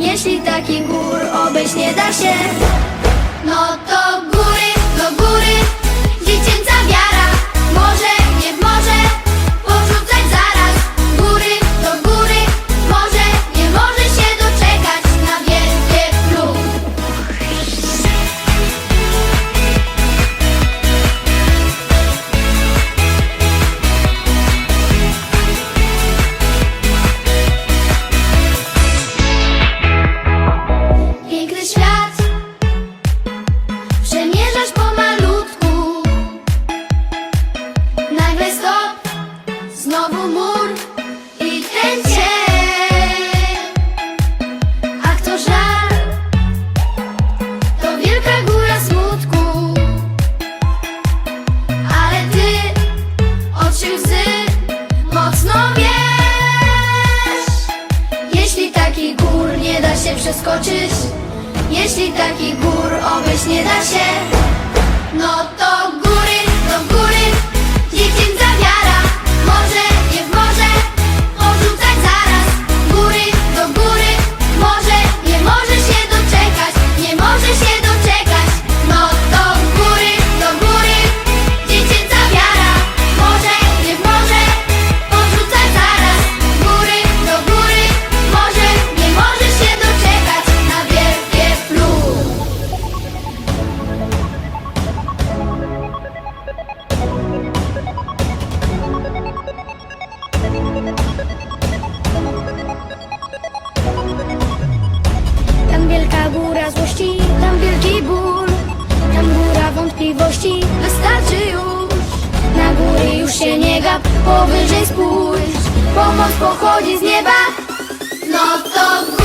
Jeśli taki gór obejść nie da się No to Znowu mur I ten cień. Ach to żal To wielka góra smutku. Ale ty Oczy łzy Mocno wiesz jeśli taki gór nie da się przeskoczyć Jeśli taki gór obejść nie da się złości, tam wielki ból Tam góra wątpliwości, wystarczy już. Na góry już się nie gap, powyżej spójrz Pomoc pochodzi z nieba. No to góry